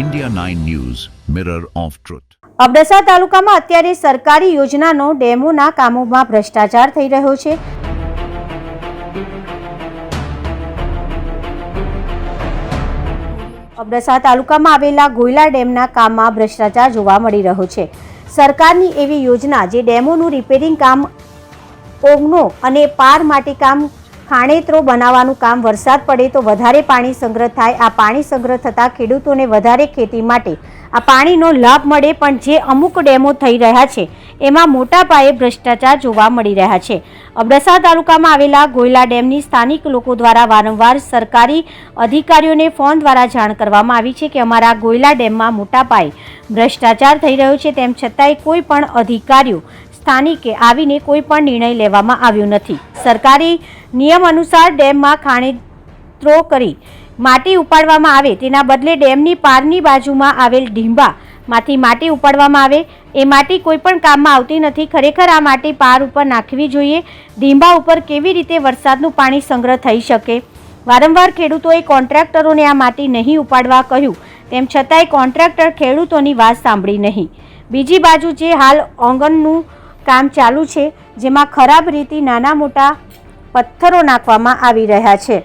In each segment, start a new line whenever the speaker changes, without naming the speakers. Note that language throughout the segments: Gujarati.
India 9 news mirror of truth
Abdasa તાલુકામાં અત્યારે સરકારી યોજનાનો ડેમોના કામોમાં ભ્રષ્ટાચાર થઈ રહ્યો છે. અબડાસા તાલુકામાં આવેલા ગોયલા ડેમના કામમાં ભ્રષ્ટાચાર જોવા મળી રહ્યો છે. સરકારની એવી યોજના જે ડેમોનું રિપેરિંગ કામ ઓગનો અને પાર માટે કામ ખાણેતરો બનાવવાનું કામ વરસાદ પડે તો વધારે પાણી સંગ્રહ થાય. આ પાણી સંગ્રહ થતાં ખેડૂતોને વધારે ખેતી માટે આ પાણીનો લાભ મળે, પણ જે અમુક ડેમો થઈ રહ્યા છે, એમાં મોટા પાયે ભ્રષ્ટાચાર જોવા મળી રહ્યા છે. અબડાસા તાલુકામાં આવેલા ગોયલા ડેમની સ્થાનિક લોકો દ્વારા વારંવાર સરકારી અધિકારીઓને ફોન દ્વારા જાણ કરવામાં આવી છે કે અમારા ગોયલા ડેમમાં મોટા પાયે ભ્રષ્ટાચાર થઈ રહ્યો છે, તેમ છતાંય કોઈ પણ અધિકારીઓ સ્થાનિકે આવીને કોઈ પણ નિર્ણય લેવામાં આવ્યો નથી. સરકારી નિયમ અનુસાર ડેમમાં ખાણેત્રો કરી માટી ઉપાડવામાં આવે તેના બદલે ડેમની પારની બાજુમાં આવેલ ઢીંબામાંથી માટી ઉપાડવામાં આવે. એ માટી કોઈ પણ કામમાં આવતી નથી. ખરેખર આ માટી પાર ઉપર નાખવી જોઈએ. ઢીંબા ઉપર કેવી રીતે વરસાદનું પાણી સંગ્રહ થઈ શકે? વારંવાર ખેડૂતોએ કોન્ટ્રાક્ટરોને આ માટી નહીં ઉપાડવા કહ્યું. તેમ છતાંય કોન્ટ્રાક્ટર ખેડૂતોની વાત સાંભળી નહીં. બીજી બાજુ જે હાલ ઓંગણનું કામ ચાલુ છે, જેમાં ખરાબ રીતે નાના મોટા પથ્થરો નાખવામાં આવી રહ્યા છે.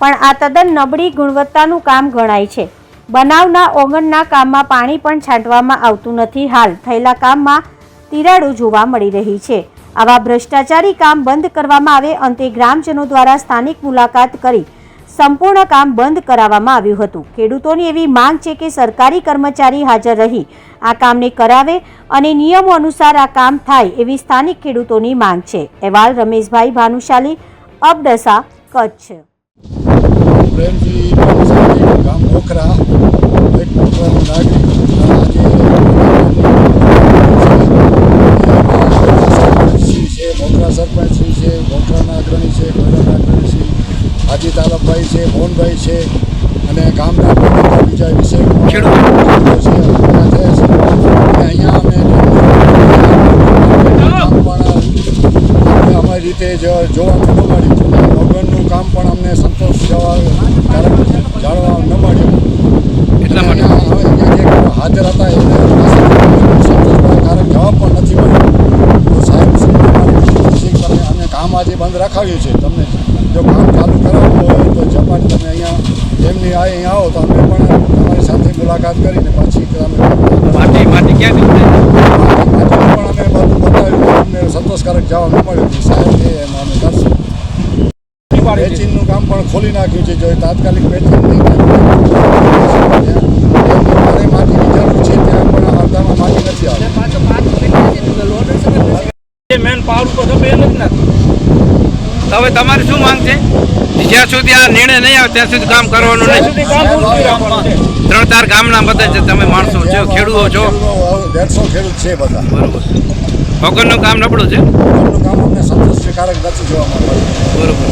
પણ આ તદ્દન નબળી ગુણવત્તાનું કામ ગણાય છે. બનાવના ઓગણના કામમાં પાણી પણ છાંટવામાં આવતું નથી. હાલ થયેલા કામમાં તિરાડો જોવા મળી રહી છે. આવા ભ્રષ્ટાચારી કામ બંધ કરવામાં આવે, અંતે ગ્રામજનો દ્વારા સ્થાનિક મુલાકાત કરી સંપૂર્ણ કામ બંધ કરાવવામાં આવ્યું હતું. ખેડૂતોની એવી માંગ છે કે સરકારી કર્મચારી હાજર રહી, આ કામને કરાવે અને નિયમો અનુસાર આ કામ થાય એવી સ્થાનિક ખેડૂતોની માંગ છે. અહેવાલ રમેશભાઈ ભાનુશાલી અબડસા કચ્છ.
હાજી તાલબભાઈ છે મોહનભાઈ છે અને ગામના બીજા વિષય અહીંયા અમે અમારી રીતે જોવા ન મળ્યું. ભગવાનનું કામ પણ અમને સંતોષ જાણવા ન મળ્યું.
એટલા માટે?
હાજર હતા સંતોષકારક જવાબ પણ નથી મળ્યો. સાહેબ અમે કામ આજે બંધ રાખાવ્યું છે? જો કામ ચાલુ કરાવવું હોય તો ઝપાટ તમે અહીંયા જેમની આ અહીંયા આવો તો અમે પણ તમારી સાથે મુલાકાત કરીને પછી
માટી માટી ક્યાં
પણ અમે બધું બતાવ્યું અમને સંતોષકારક જવાબ ન મળ્યો કે સાહેબ છે એમાં અમે કરશું. પેચિંગનું કામ પણ ખોલી નાખ્યું છે. જો તાત્કાલિક પેચિંગ નહીં મારે માટીની જરૂર છે ત્યાં પણ અડધામાં માટી નથી આવતી
મેન પાવર તો તમે એમ જ નથી હવે તમારી શું માંગ છે? જ્યાં સુધી આ નિર્ણય નહીં આવે ત્યાં સુધી કામ કરવાનું નહીં. ત્રણ ચાર ગામના બધા છે તમે માણસો છો ખેડૂતો છો.
ખેડૂત છે બધા.
બરોબર. વગરનું કામ નબળું છે? બરોબર.